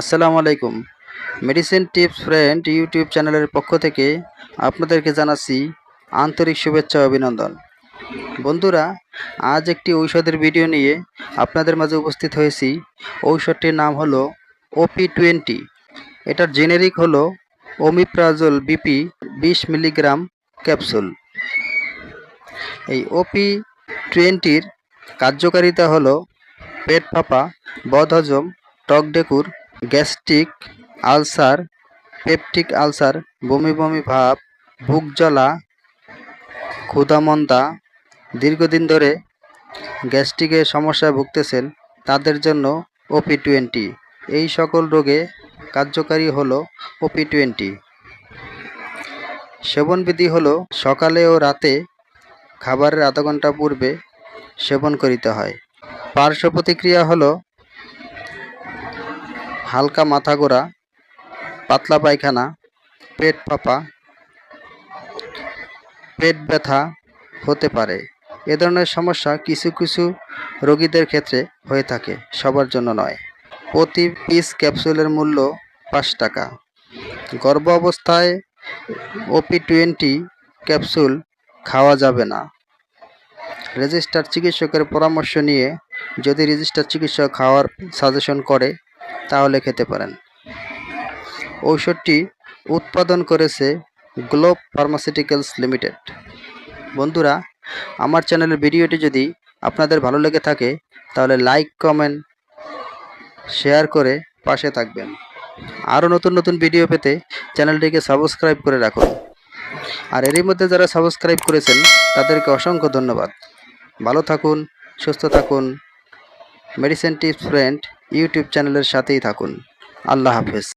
আসসালামু আলাইকুম। Medicine tips friend YouTube চ্যানেলের পক্ষ থেকে আপনাদেরকে জানাচ্ছি আন্তরিক শুভেচ্ছা অভিনন্দন। বন্ধুরা, আজ একটি ঔষধের ভিডিও নিয়ে আপনাদের মাঝে উপস্থিত হয়েছি। ঔষধটির নাম হলো ওপি টোয়েন্টি এটার জেনেরিক হলো ওমিপ্রাজল বিপি বিশ মিলিগ্রাম ক্যাপসুল এই ওপি টোয়েন্টির কার্যকারিতা হলো পেট ফাঁপা, বদহজম টক ডেকুর গ্যাস্ট্রিক আলসার, পেপটিক আলসার, বমি বমি ভাব, বুক জ্বলা, ক্ষুধামন্দা দীর্ঘদিন ধরে গ্যাস্ট্রিকের সমস্যায় ভুগতেছেন তাদের জন্য ওপি টোয়েন্টি এই সকল রোগে কার্যকারী হলো ওপি টোয়েন্টি সেবনবিধি হল সকালে ও রাতে খাবারের আধা ঘণ্টা পূর্বে সেবন করিতে হয়। পার্শ্ব প্রতিক্রিয়া হলো হালকা মাথা গোড়া পাতলা পায়খানা, পেট ফাঁপা, পেট ব্যথা হতে পারে। এ ধরনের সমস্যা কিছু কিছু রোগীদের ক্ষেত্রে হয়ে থাকে, সবার জন্য নয়। প্রতি পিস ক্যাপসুলের মূল্য পাঁচ টাকা। গর্ভ অবস্থায় ওপি টোয়েন্টি ক্যাপসুল খাওয়া যাবে না। রেজিস্টার চিকিৎসকের পরামর্শ নিয়ে যদি রেজিস্টার চিকিৎসক খাওয়ার সাজেশন করে তাহলে খেতে পারেন। ঔষধটি উৎপাদন করেছে গ্লোব ফার্মাসিউটিক্যালস লিমিটেড। বন্ধুরা, আমার চ্যানেলের ভিডিওটি যদি আপনাদের ভালো লেগে থাকে, তাহলে লাইক, কমেন্ট, শেয়ার করে পাশে থাকবেন। আরও নতুন নতুন ভিডিও পেতে চ্যানেলটিকে সাবস্ক্রাইব করে রাখুন। আর এরই মধ্যে যারা সাবস্ক্রাইব করেছেন, তাদেরকে অসংখ্য ধন্যবাদ। ভালো থাকুন, সুস্থ থাকুন। মেডিসিন টিপস ফ্রেন্ড ইউটিউব চ্যানেলের সাথেই থাকুন। আল্লাহ হাফেজ।